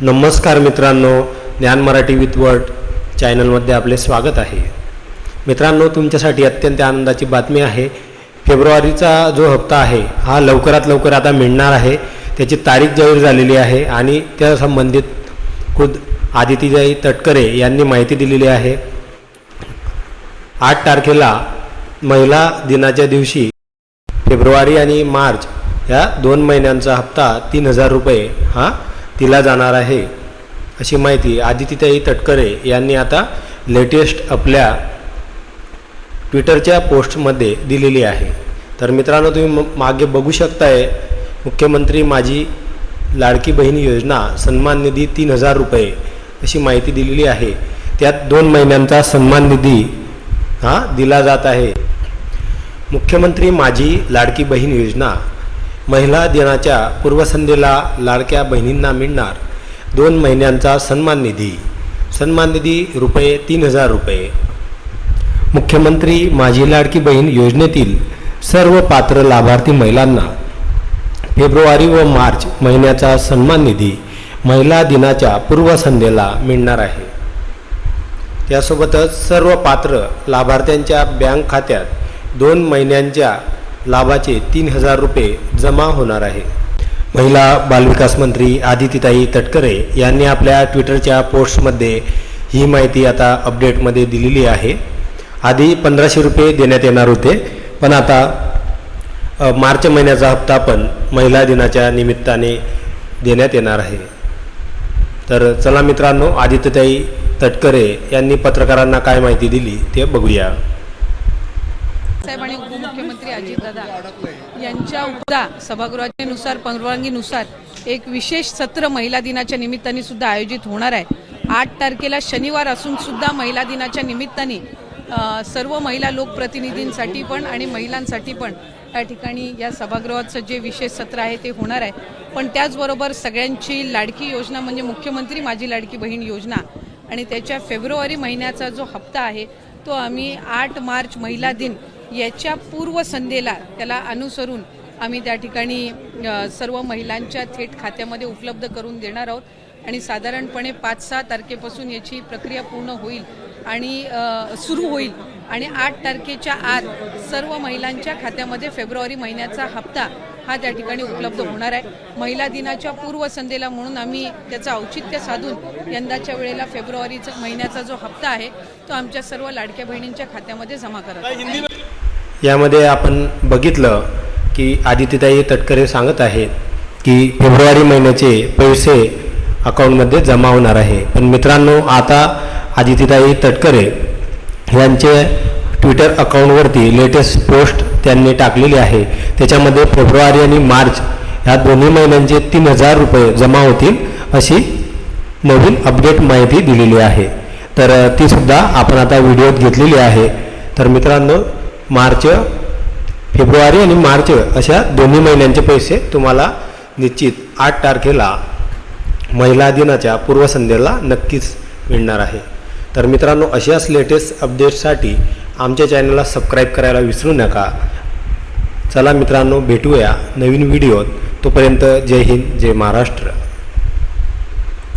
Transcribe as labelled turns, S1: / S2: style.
S1: नमस्कार मित्रांनो ज्ञान मराठी विथ वर्ड चॅनलमध्ये आपले स्वागत आहे. मित्रांनो तुमच्यासाठी अत्यंत आनंदाची बातमी आहे. फेब्रुवारीचा जो हप्ता आहे हा लवकरात लवकर आता मिळणार आहे. त्याची तारीख जाहीर झालेली आहे आणि त्या संबंधित खुद आदितीजाई तटकरे यांनी माहिती दिलेली आहे. आठ तारखेला महिला दिनाच्या दिवशी फेब्रुवारी आणि मार्च या दोन महिन्यांचा हप्ता तीन हजार रुपये हा दिला जाणार आहे अशी माहिती आदितीताई तटकरे यांनी आता लेटेस्ट आपल्या ट्विटरच्या पोस्टमध्ये दिलेली आहे. तर मित्रांनो तुम्ही मागे बघू शकताय मुख्यमंत्री माझी लाडकी बहीण योजना सन्मान निधी तीन हजार रुपये अशी माहिती दिलेली आहे. त्यात दोन महिन्यांचा सन्मान निधी हा दिला जात आहे. मुख्यमंत्री माझी लाडकी बहीण योजना महिला दिनाच्या पूर्वसंध्येला लाडक्या बहिणींना मिळणार दोन महिन्यांचा सन्मान निधी. सन्मान निधी रुपये तीन हजार रुपये. मुख्यमंत्री माझी लाडकी बहीण योजनेतील सर्व पात्र लाभार्थी महिलांना फेब्रुवारी व मार्च महिन्याचा सन्मान निधी महिला दिनाच्या पूर्वसंध्येला मिळणार आहे. त्यासोबतच सर्व पात्र लाभार्थ्यांच्या बँक खात्यात दोन महिन्यांच्या लाभाचे तीन हजार रुपये जमा होणार आहे. महिला बालविकास मंत्री आदितीताई तटकरे यांनी आपल्या ट्विटरच्या पोस्टमध्ये ही माहिती आता अपडेटमध्ये दिलेली आहे. आधी पंधराशे रुपये देण्यात येणार होते पण आता मार्च महिन्याचा हप्ता पण महिला दिनाच्या निमित्ताने देण्यात येणार आहे. तर चला मित्रांनो आदित्यताई तटकरे यांनी पत्रकारांना काय माहिती दिली ते बघूया.
S2: साहेब आणि उपमुख्यमंत्री अजितदादा यांच्या उपदा सभागृहाच्यानुसार परवानगीनुसार एक विशेष सत्र महिला दिनाच्या निमित्ताने सुद्धा आयोजित होणार आहे. आठ तारखेला शनिवार असून सुद्धा महिला दिनाच्या निमित्ताने सर्व महिला लोकप्रतिनिधींसाठी पण आणि महिलांसाठी पण या ठिकाणी या सभागृहाचं जे विशेष सत्र आहे ते होणार आहे. पण त्याचबरोबर सगळ्यांची लाडकी योजना म्हणजे मुख्यमंत्री माझी लाडकी बहीण योजना आणि त्याच्या फेब्रुवारी महिन्याचा जो हप्ता आहे तो आम्ही आठ मार्च महिला दिन याच्या पूर्वसंध्येला त्याला अनुसरून आम्ही त्या ठिकाणी सर्व महिलांच्या थेट खात्यामध्ये उपलब्ध करून देणार आहोत. आणि साधारणपणे पाच सहा तारखेपासून याची प्रक्रिया पूर्ण होईल आणि सुरू होईल. आणि आठ तारखेच्या आत सर्व महिलांच्या खात्यामध्ये फेब्रुवारी महिन्याचा हप्ता हा त्या ठिकाणी उपलब्ध होणार आहे. महिला दिनाच्या पूर्वसंध्येला म्हणून आम्ही त्याचं औचित्य साधून यंदाच्या वेळेला फेब्रुवारीचा महिन्याचा जो हप्ता आहे तो आमच्या सर्व लाडक्या बहिणींच्या खात्यामध्ये जमा करत आहोत.
S1: यामध्ये आपण बघितलं की आदित्यताई तटकरे सांगत आहेत की फेब्रुवारी महिन्याचे पैसे अकाउंटमध्ये जमा होणार आहे. पण मित्रांनो आता आदित्यताई तटकरे यांचे ट्विटर अकाउंटवरती लेटेस्ट पोस्ट त्यांनी टाकलेली आहे. त्याच्यामध्ये फेब्रुवारी आणि मार्च ह्या दोन्ही महिन्यांचे तीन हजार रुपये जमा होतील अशी नवीन अपडेट माहिती दिलेली आहे. तर तीसुद्धा ती सुद्धा आपण आता व्हिडिओत घेतलेली आहे. तर मित्रांनो मार्च फेब्रुवारी आणि मार्च अशा दोन्ही महिन्यांचे पैसे तुम्हाला निश्चित आठ तारखेला महिला दिनाच्या पूर्वसंध्येला नक्कीच मिळणार आहे. तर मित्रांनो अशाच लेटेस्ट अपडेट्ससाठी आमच्या चॅनलला सबस्क्राईब करायला विसरू नका. चला मित्रांनो भेटूया नवीन व्हिडिओत तोपर्यंत जय हिंद जय महाराष्ट्र.